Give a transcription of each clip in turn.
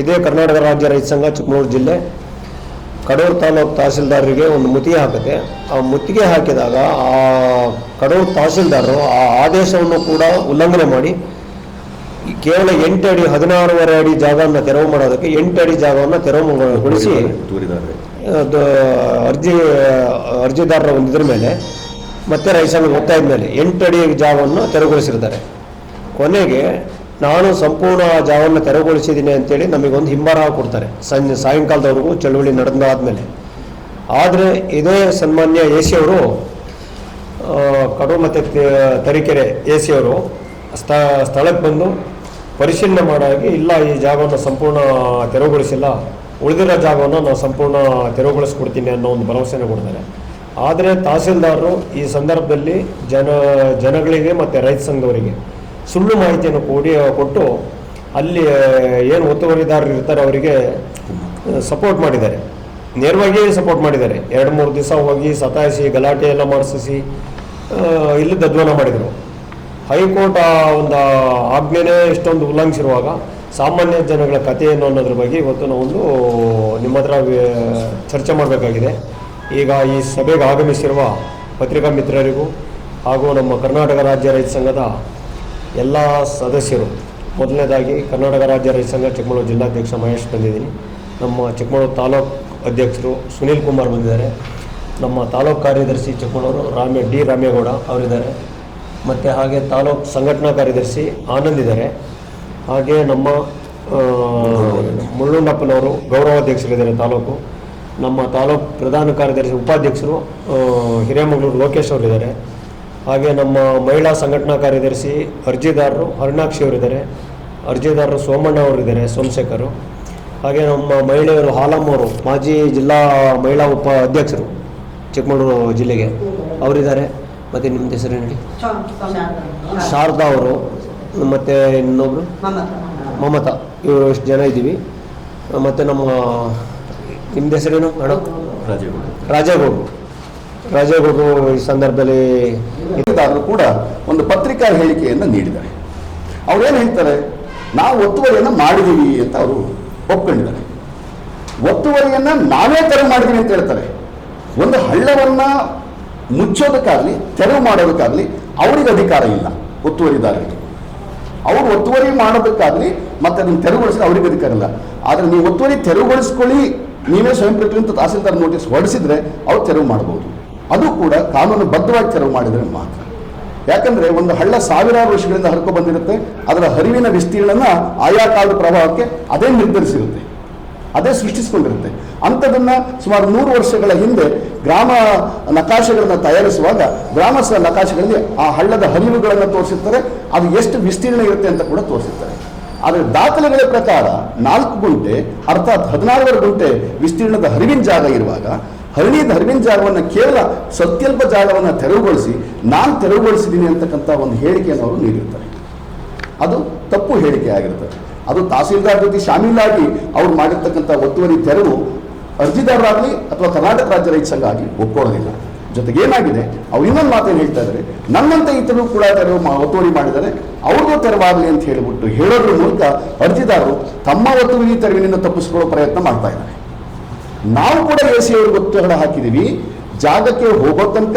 ಇದೇ ಕರ್ನಾಟಕ ರಾಜ್ಯ ರೈತ ಸಂಘ ಚಿಕ್ಕಮಗಳೂರು ಜಿಲ್ಲೆ. ಕಡೂರು ತಾಲೂಕು ತಹಸೀಲ್ದಾರರಿಗೆ ಒಂದು ಮುತ್ತಿಗೆ ಹಾಕುತ್ತೆ. ಆ ಮುತ್ತಿಗೆ ಹಾಕಿದಾಗ ಆ ಕಡೂರು ತಹಸೀಲ್ದಾರರು ಆ ಆದೇಶವನ್ನು ಕೂಡ ಉಲ್ಲಂಘನೆ ಮಾಡಿ, ಕೇವಲ ಎಂಟು ಅಡಿ, ಹದಿನಾರೂವರೆ ಅಡಿ ಜಾಗವನ್ನು ತೆರವು ಮಾಡೋದಕ್ಕೆ ಎಂಟು ಅಡಿ ಜಾಗವನ್ನು ತೆರವುಗೊಳಿಸಿ ಅರ್ಜಿ, ಅರ್ಜಿದಾರರ ಒಂದಿದ್ರ ಮೇಲೆ ಮತ್ತೆ ರೈತ ಸಂಘ ಮೇಲೆ ಎಂಟು ಅಡಿ ಜಾಗವನ್ನು ತೆರವುಗೊಳಿಸಿರ್ತಾರೆ. ಕೊನೆಗೆ ನಾನು ಸಂಪೂರ್ಣ ಜಾಗವನ್ನು ತೆರವುಗೊಳಿಸಿದ್ದೀನಿ ಅಂತೇಳಿ ನಮಗೊಂದು ಹಿಂಬಾರ ಕೊಡ್ತಾರೆ. ಸಂಜೆ ಸಾಯಂಕಾಲದವರೆಗೂ ಚಳುವಳಿ ನಡೆದಾದ್ಮೇಲೆ ಆದರೆ ಇದೇ ಸನ್ಮಾನ್ಯ ಎ ಸಿ ಅವರು ಕಡು ಮತ್ತು ತರೀಕೆರೆ ಎ ಸಿ ಅವರು ಸ್ಥ ಸ್ಥಳಕ್ಕೆ ಬಂದು ಪರಿಶೀಲನೆ ಮಾಡಾಗಿ ಇಲ್ಲ ಈ ಜಾಗವನ್ನು ಸಂಪೂರ್ಣ ತೆರವುಗೊಳಿಸಿಲ್ಲ. ಉಳಿದಿರೋ ಜಾಗವನ್ನು ನಾವು ಸಂಪೂರ್ಣ ತೆರವುಗೊಳಿಸ್ಕೊಡ್ತೀನಿ ಅನ್ನೋ ಒಂದು ಭರವಸೆನ ಕೊಡ್ತಾರೆ. ಆದರೆ ತಹಸೀಲ್ದಾರರು ಈ ಸಂದರ್ಭದಲ್ಲಿ ಜನ, ಜನಗಳಿಗೆ ಮತ್ತು ರೈತ ಸಂಘದವರಿಗೆ ಸುಳ್ಳು ಮಾಹಿತಿಯನ್ನು ಕೊಡಿ ಕೊಟ್ಟು ಅಲ್ಲಿ ಏನು ಒತ್ತುವರಿದಾರರು ಇರ್ತಾರೆ ಅವರಿಗೆ ಸಪೋರ್ಟ್ ಮಾಡಿದ್ದಾರೆ. ನೇರವಾಗಿ ಸಪೋರ್ಟ್ ಮಾಡಿದ್ದಾರೆ. ಎರಡು, ಮೂರು ದಿವಸ ಹೋಗಿ ಸತಾಯಿಸಿ, ಗಲಾಟೆ ಎಲ್ಲ ಮಾಡಿಸಿ ಇಲ್ಲಿ ದದ್ವನ ಮಾಡಿದರು. ಹೈಕೋರ್ಟ್ ಒಂದು ಆಜ್ಞೆನೇ ಇಷ್ಟೊಂದು ಉಲ್ಲಂಘಿಸಿರುವಾಗ ಸಾಮಾನ್ಯ ಜನಗಳ ಕಥೆ ಏನು ಅನ್ನೋದ್ರ ಬಗ್ಗೆ ಇವತ್ತು ನಾವೊಂದು ನಿಮ್ಮ ಹತ್ರ ಚರ್ಚೆ ಮಾಡಬೇಕಾಗಿದೆ. ಈಗ ಈ ಸಭೆಗೆ ಆಗಮಿಸಿರುವ ಪತ್ರಿಕಾ ಮಿತ್ರರಿಗೂ ಹಾಗೂ ನಮ್ಮ ಕರ್ನಾಟಕ ರಾಜ್ಯ ರೈತ ಸಂಘದ ಎಲ್ಲ ಸದಸ್ಯರು. ಮೊದಲನೇದಾಗಿ ಕರ್ನಾಟಕ ರಾಜ್ಯ ರೈತ ಸಂಘ ಚಿಕ್ಕಮಗಳೂರು ಜಿಲ್ಲಾಧ್ಯಕ್ಷ ಮಹೇಶ್ ಬಂದಿದ್ದೀನಿ. ನಮ್ಮ ಚಿಕ್ಕಮಗಳೂರು ತಾಲೂಕು ಅಧ್ಯಕ್ಷರು ಸುನೀಲ್ ಕುಮಾರ್ ಬಂದಿದ್ದಾರೆ. ನಮ್ಮ ತಾಲೂಕು ಕಾರ್ಯದರ್ಶಿ ಚಿಕ್ಕಮಗಳೂರು ರಾಮ್ಯ ಡಿ ರಾಮೇಗೌಡ ಅವರಿದ್ದಾರೆ. ಮತ್ತು ಹಾಗೆ ತಾಲೂಕು ಸಂಘಟನಾ ಕಾರ್ಯದರ್ಶಿ ಆನಂದ್ ಇದ್ದಾರೆ. ಹಾಗೆ ನಮ್ಮ ಮುಳ್ಳುಂಡಪ್ಪನವರು ಮುಳ್ಳುಂಡಪ್ಪನವರು ಗೌರವಾಧ್ಯಕ್ಷರಿದ್ದಾರೆ ತಾಲೂಕು. ನಮ್ಮ ತಾಲೂಕು ಪ್ರಧಾನ ಕಾರ್ಯದರ್ಶಿ ಉಪಾಧ್ಯಕ್ಷರು ಹಿರೇಮಗಳೂರು ಲೋಕೇಶ್ ಅವರಿದ್ದಾರೆ. ಹಾಗೆ ನಮ್ಮ ಮಹಿಳಾ ಸಂಘಟನಾ ಕಾರ್ಯದರ್ಶಿ ಅರ್ಜಿದಾರರು ಹರಿಣಾಕ್ಷಿ ಅವರಿದ್ದಾರೆ. ಅರ್ಜಿದಾರರು ಸೋಮಣ್ಣ ಅವರಿದ್ದಾರೆ ಸೋಮಶೇಖರು. ಹಾಗೆ ನಮ್ಮ ಮಹಿಳೆಯರು ಹಾಲಮ್ಮವರು ಮಾಜಿ ಜಿಲ್ಲಾ ಮಹಿಳಾ ಉಪ ಅಧ್ಯಕ್ಷರು ಚಿಕ್ಕಮಗಳೂರು ಜಿಲ್ಲೆಗೆ ಅವರಿದ್ದಾರೆ. ಮತ್ತು ನಿಮ್ಮದು ಹೆಸರು ಹೇಳಿ? ಶಾರದಾ ಅವರು ಮತ್ತು ಇನ್ನೊಬ್ಬರು ಮಮತಾ. ಇವರು ಎಷ್ಟು ಜನ ಇದ್ದೀವಿ? ಮತ್ತು ನಮ್ಮ ನಿಮ್ಮದು ಹೆಸರೇನು? ಮೇಡಮ್ ರಾಜೇಗೌಡ. ರಾಜೇಗೌಡರು ರಾಜೇಗೌಡರು ಈ ಸಂದರ್ಭದಲ್ಲಿ ಇದ್ದಾದರೂ ಕೂಡ ಒಂದು ಪತ್ರಿಕಾ ಹೇಳಿಕೆಯನ್ನು ನೀಡಿದ್ದಾರೆ. ಅವ್ರೇನು ಹೇಳ್ತಾರೆ? ನಾವು ಒತ್ತುವರಿಯನ್ನು ಮಾಡಿದ್ದೀವಿ ಅಂತ ಅವರು ಒಪ್ಕೊಂಡಿದ್ದಾರೆ. ಒತ್ತುವರಿಯನ್ನು ನಾವೇ ತೆರವು ಮಾಡಿದ್ದೀವಿ ಅಂತ ಹೇಳ್ತಾರೆ. ಒಂದು ಹಳ್ಳವನ್ನು ಮುಚ್ಚೋದಕ್ಕಾಗಲಿ, ತೆರವು ಮಾಡೋದಕ್ಕಾಗಲಿ ಅವರಿಗೆ ಅಧಿಕಾರ ಇಲ್ಲ ಒತ್ತುವರಿದಾರರಿಗೆ. ಅವರು ಒತ್ತುವರಿ ಮಾಡೋದಕ್ಕಾಗಲಿ ಮತ್ತೆ ಅದನ್ನು ತೆರವುಗೊಳಿಸಿದ್ರೆ ಅವರಿಗೆ ಅಧಿಕಾರ ಇಲ್ಲ. ಆದರೆ ನೀವು ಒತ್ತುವರಿ ತೆರವುಗೊಳಿಸ್ಕೊಳ್ಳಿ, ನೀವೇ ಸ್ವಯಂ ಪ್ರೇರಿತ ತಹಸೀಲ್ದಾರ್ ನೋಟಿಸ್ ಹೊರಡಿಸಿದ್ರೆ ಅವ್ರು ತೆರವು ಮಾಡಬಹುದು. ಅದು ಕೂಡ ಕಾನೂನುಬದ್ಧವಾಗಿ ತೆರವು ಮಾಡಿದರೆ ಮಾತ್ರ. ಯಾಕಂದ್ರೆ ಒಂದು ಹಳ್ಳ ಸಾವಿರಾರು ವರ್ಷಗಳಿಂದ ಹರ್ಕೊ ಬಂದಿರುತ್ತೆ, ಅದರ ಹರಿವಿನ ವಿಸ್ತೀರ್ಣನ ಆಯಾ ಕಾಲದ ಪ್ರಭಾವಕ್ಕೆ ಅದೇ ನಿರ್ಧರಿಸಿರುತ್ತೆ. ಅದೇ ಸೃಷ್ಟಿಸಿಕೊಂಡಿರುತ್ತೆ. ಅಂಥದನ್ನ ಸುಮಾರು ನೂರು ವರ್ಷಗಳ ಹಿಂದೆ ಗ್ರಾಮ ನಕಾಶೆಗಳನ್ನು ತಯಾರಿಸುವಾಗ ಗ್ರಾಮ ನಕಾಶೆಗಳಲ್ಲಿ ಆ ಹಳ್ಳದ ಹರಿವುಗಳನ್ನು ತೋರಿಸಿರ್ತಾರೆ, ಅದು ಎಷ್ಟು ವಿಸ್ತೀರ್ಣ ಇರುತ್ತೆ ಅಂತ ಕೂಡ ತೋರಿಸಿರ್ತಾರೆ. ಆದರೆ ದಾಖಲೆಗಳ ಪ್ರಕಾರ ನಾಲ್ಕು ಗುಂಟೆ, ಅರ್ಥಾತ್ ಹದಿನಾರುವರೆ ಗುಂಟೆ ವಿಸ್ತೀರ್ಣದ ಹರಿವಿನ ಜಾಗ ಇರುವಾಗ ಹರಿಣಿದ ಹರಿವಿನ ಜಾಗವನ್ನು ಕೇವಲ ಸತ್ಯಲ್ಪ ಜಾಗವನ್ನು ತೆರವುಗೊಳಿಸಿ ನಾನು ತೆರವುಗೊಳಿಸಿದ್ದೀನಿ ಅಂತಕ್ಕಂಥ ಒಂದು ಹೇಳಿಕೆಯನ್ನು ಅವರು ನೀಡಿರ್ತಾರೆ. ಅದು ತಪ್ಪು ಹೇಳಿಕೆ ಆಗಿರ್ತದೆ. ಅದು ತಹಸೀಲ್ದಾರ್ ಜೊತೆ ಶಾಮೀಲಾಗಿ ಅವ್ರು ಮಾಡಿರ್ತಕ್ಕಂಥ ಒತ್ತುವರಿ ತೆರವು ಅರ್ಜಿದಾರರಾಗಲಿ ಅಥವಾ ಕರ್ನಾಟಕ ರಾಜ್ಯ ರೈತ ಸಂಘ ಆಗಲಿ ಒಪ್ಕೊಳ್ಳೋದಿಲ್ಲ. ಜೊತೆಗೆ ಏನಾಗಿದೆ? ಅವ್ರು ಇನ್ನೊಂದು ಮಾತೇನು ಹೇಳ್ತಾ ಇದ್ದಾರೆ ನನ್ನಂತೆ ಇತರರು ಕೂಡ ತೆರವು ಒತ್ತುವರಿ ಮಾಡಿದ್ದಾರೆ. ಅವ್ರಿಗೂ ತೆರವಾಗಲಿ ಅಂತ ಹೇಳಿಬಿಟ್ಟು ಹೇಳೋದ್ರ ಮೂಲಕ ಅರ್ಜಿದಾರರು ತಮ್ಮ ಒತ್ತುವರಿ ತೆರವಿನಿಂದ ತಪ್ಪಿಸ್ಕೊಳ್ಳೋ ಪ್ರಯತ್ನ ಮಾಡ್ತಾ ಇದ್ದಾರೆ. ನಾವು ಕೂಡ ಎ ಸಿ ಅವ್ರಿಗೆ ಒತ್ತಡ ಹಾಕಿದ್ದೀವಿ ಜಾಗಕ್ಕೆ ಹೋಗೋ ತನಕ,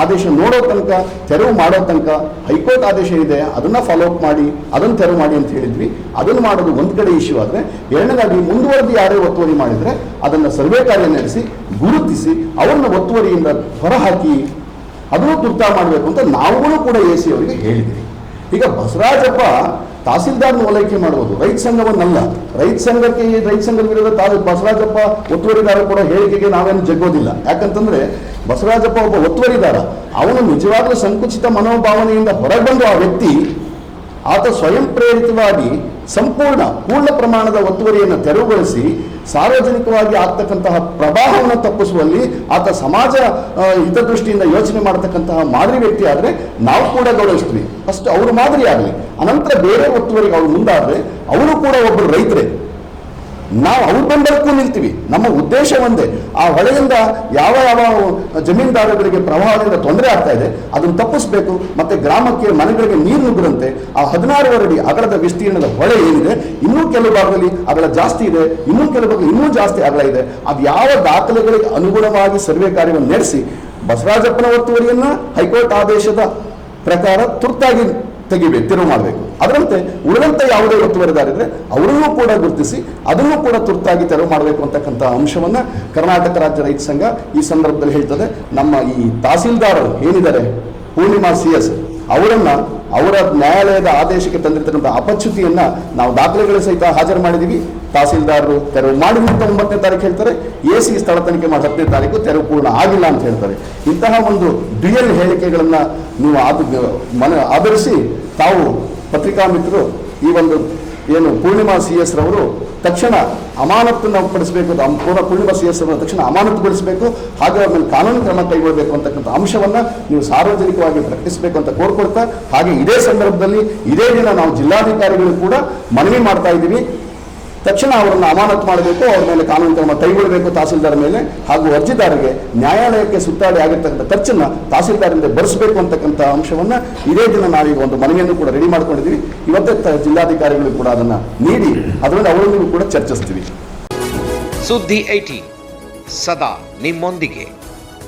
ಆದೇಶ ನೋಡೋ ತನಕ, ತೆರವು ಮಾಡೋ ತನಕ ಹೈಕೋರ್ಟ್ ಆದೇಶ ಇದೆ, ಅದನ್ನ ಫಾಲೋ ಅಪ್ ಮಾಡಿ, ಅದನ್ನು ತೆರವು ಮಾಡಿ ಅಂತ ಹೇಳಿದ್ವಿ. ಅದನ್ನು ಮಾಡೋದು ಒಂದು ಕಡೆ ಇಶ್ಯೂ ಆದರೆ, ಎರಡನೇದಾಗಿ ಮುಂದುವರೆದು ಯಾರೇ ಒತ್ತುವರಿ ಮಾಡಿದರೆ ಅದನ್ನು ಸರ್ವೆ ಕಾರ್ಯ ನಡೆಸಿ, ಗುರುತಿಸಿ, ಅವರನ್ನು ಒತ್ತುವರಿಯಿಂದ ಹೊರಹಾಕಿ ಅದನ್ನು ತುರ್ತಾ ಮಾಡಬೇಕು ಅಂತ ನಾವುಗಳು ಕೂಡ ಎ ಸಿ ಅವರಿಗೆ ಹೇಳಿದ್ವಿ ಈಗ ಬಸವರಾಜಪ್ಪ ತಹಸೀಲ್ದಾರ್ನ ಓಲೈಕೆ ಮಾಡಬಹುದು ರೈತ ಸಂಘವನ್ನಲ್ಲ. ರೈತ ಸಂಘಕ್ಕೆ ರೈತ ಸಂಘದ ವಿರುದ್ಧ ತಾ ಬಸವರಾಜಪ್ಪ ಒತ್ತುವರಿದಾರ ಕೂಡ ಹೇಳಿಕೆಗೆ ನಾವೇನು ಜಗ್ಗೋದಿಲ್ಲ. ಯಾಕಂತಂದ್ರೆ ಬಸವರಾಜಪ್ಪ ಒಬ್ಬ ಒತ್ತುವರಿದಾರ. ಅವನು ನಿಜವಾಗ್ಲೂ ಸಂಕುಚಿತ ಮನೋಭಾವನೆಯಿಂದ ಹೊರಬಂದು ಆ ವ್ಯಕ್ತಿ ಆತ ಸ್ವಯಂ ಪ್ರೇರಿತವಾಗಿ ಸಂಪೂರ್ಣ, ಪೂರ್ಣ ಪ್ರಮಾಣದ ಒತ್ತುವರಿಯನ್ನು ತೆರವುಗೊಳಿಸಿ ಸಾರ್ವಜನಿಕವಾಗಿ ಆಗ್ತಕ್ಕಂತಹ ಪ್ರವಾಹವನ್ನು ತಪ್ಪಿಸುವಲ್ಲಿ ಆತ ಸಮಾಜ ಹಿತದೃಷ್ಟಿಯಿಂದ ಯೋಚನೆ ಮಾಡತಕ್ಕಂತಹ ಮಾದರಿ ವ್ಯಕ್ತಿ ಆದರೆ ನಾವು ಕೂಡ ಗೌರವಿಸ್ತೀವಿ. ಫಸ್ಟ್ ಅವರು ಮಾದರಿ ಆಗಲಿ. ಅನಂತರ ಬೇರೆ ಒತ್ತುವರಿಗೆ ಅವ್ರು ಮುಂದಾದರೆ, ಅವರು ಕೂಡ ಒಬ್ಬರು ರೈತರೇ. ನಾವು ಅವ್ರ ಬಂದಕ್ಕೂ ನಿಲ್ತೀವಿ. ನಮ್ಮ ಉದ್ದೇಶ ಒಂದೇ. ಆ ಹೊಳೆಯಿಂದ ಯಾವ ಯಾವ ಜಮೀನ್ದಾರರಿಗೆ ಪ್ರವಾಹದಿಂದ ತೊಂದರೆ ಆಗ್ತಾ ಇದೆ, ಅದನ್ನು ತಪ್ಪಿಸಬೇಕು. ಮತ್ತೆ ಗ್ರಾಮಕ್ಕೆ ಮನೆಗಳಿಗೆ ನೀರು ನುಗ್ಗದಂತೆ ಆ ಹದಿನಾರು ಅಡಿ ಅಗಲದ ವಿಸ್ತೀರ್ಣದ ಹೊಳೆ ಏನಿದೆ, ಇನ್ನೂ ಕೆಲವು ಭಾಗದಲ್ಲಿ ಅಗಲ ಜಾಸ್ತಿ ಇದೆ, ಇನ್ನೂ ಕೆಲವು ಭಾಗ ಇನ್ನೂ ಜಾಸ್ತಿ ಅಗಲ ಇದೆ. ಅದು ಯಾವ ದಾಖಲೆಗಳಿಗೆ ಅನುಗುಣವಾಗಿ ಸರ್ವೆ ಕಾರ್ಯವನ್ನು ನಡೆಸಿ ಬಸವರಾಜಪ್ಪನ ಒತ್ತುವರಿಯನ್ನ ಹೈಕೋರ್ಟ್ ಆದೇಶದ ಪ್ರಕಾರ ತುರ್ತಾಗಿ ತೆಗಿಬೇಕು ತೆರವು ಮಾಡಬೇಕು. ಅದರಂತೆ ಉಳಿದಂಥ ಯಾವುದೇ ಒತ್ತುವರಿದಾರಿದ್ರೆ ಅವರನ್ನೂ ಕೂಡ ಗುರುತಿಸಿ, ಅದನ್ನು ಕೂಡ ತುರ್ತಾಗಿ ತೆರವು ಮಾಡಬೇಕು ಅಂತಕ್ಕಂಥ ಅಂಶವನ್ನು ಕರ್ನಾಟಕ ರಾಜ್ಯ ರೈತ ಸಂಘ ಈ ಸಂದರ್ಭದಲ್ಲಿ ಹೇಳ್ತದೆ. ನಮ್ಮ ಈ ತಹಸೀಲ್ದಾರರು ಏನಿದ್ದಾರೆ? ಪೂರ್ಣಿಮಾ ಸಿ ಎಸ್ ಅವರನ್ನು ಅವರ ನ್ಯಾಯಾಲಯದ ಆದೇಶಕ್ಕೆ ತಂದಿರ್ತಕ್ಕಂಥ ಅಪಚ್ಯುತಿಯನ್ನು ನಾವು ದಾಖಲೆಗಳ ಸಹಿತ ಹಾಜರು ಮಾಡಿದ್ದೀವಿ ತಹಸೀಲ್ದಾರರು ತೆರವು ಮಾಡಿದ ಅಂತ ಒಂಬತ್ತನೇ ತಾರೀಕು ಹೇಳ್ತಾರೆ. ಎ ಸಿ ಸ್ಥಳ ತನಿಖೆ ಮಾಡಿ ಹತ್ತನೇ ತಾರೀಕು ತೆರವು ಪೂರ್ಣ ಆಗಿಲ್ಲ ಅಂತ ಹೇಳ್ತಾರೆ. ಇಂತಹ ಒಂದು ಡ್ಯುಯಲ್ ಹೇಳಿಕೆಗಳನ್ನು ನೀವು ಆದ ಮನ ಆಧರಿಸಿ ತಾವು ಪತ್ರಿಕಾ ಮಿತ್ರರು, ಈ ಒಂದು ಏನು ಪೂರ್ಣಿಮಾ ಸಿ ಎಸ್ ರವರು ತಕ್ಷಣ ಅಮಾನತನ್ನು ಪಡಿಸಬೇಕು ಪೂರ್ಣ ಪೂರ್ಣಿಮಾ ಸಿ ಎಸ್ ರವರು ತಕ್ಷಣ ಅಮಾನತುಗೊಳಿಸಬೇಕು ಹಾಗೆ ಅವ್ರ ಕಾನೂನು ಕ್ರಮ ಕೈಗೊಳ್ಳಬೇಕು ಅಂತಕ್ಕಂಥ ಅಂಶವನ್ನು ನೀವು ಸಾರ್ವಜನಿಕವಾಗಿ ಪ್ರಕಟಿಸಬೇಕು ಅಂತ ಕೋರ್ಕೊಳ್ತಾ, ಹಾಗೆ ಇದೇ ಸಂದರ್ಭದಲ್ಲಿ ಇದೇ ದಿನ ನಾವು ಜಿಲ್ಲಾಧಿಕಾರಿಗಳು ಕೂಡ ಮನವಿ ಮಾಡ್ತಾ ಇದ್ದೀವಿ. ತಕ್ಷಣ ಅವರನ್ನು ಅಮಾನತು ಮಾಡಬೇಕು, ಅವ್ರ ಮೇಲೆ ಕಾನೂನು ಕ್ರಮ ಕೈಗೊಳ್ಳಬೇಕು ತಹಸೀಲ್ದಾರ್ ಮೇಲೆ, ಹಾಗೂ ಅರ್ಜಿದಾರರಿಗೆ ನ್ಯಾಯಾಲಯಕ್ಕೆ ಸುತ್ತಾಡಿ ಆಗಿರ್ತಕ್ಕಂಥ ಖರ್ಚನ್ನು ತಹಸೀಲ್ದಾರಿಂದ ಭರಿಸಬೇಕು ಅಂತಕ್ಕಂಥ ಅಂಶವನ್ನ ಇದೇ ದಿನ ನಾವೀಗ ಒಂದು ಮನವಿಯನ್ನು ಕೂಡ ರೆಡಿ ಮಾಡ್ಕೊಂಡಿದ್ದೀವಿ. ಇವತ್ತೇ ಜಿಲ್ಲಾಧಿಕಾರಿಗಳು ಕೂಡ ಅದನ್ನ ನೀಡಿ, ಅದರಲ್ಲಿ ಅವರೊಂದಿಗೂ ಕೂಡ ಚರ್ಚಿಸ್ತೀವಿ. ಸುದ್ದಿ ಐಟಿ, ಸದಾ ನಿಮ್ಮೊಂದಿಗೆ.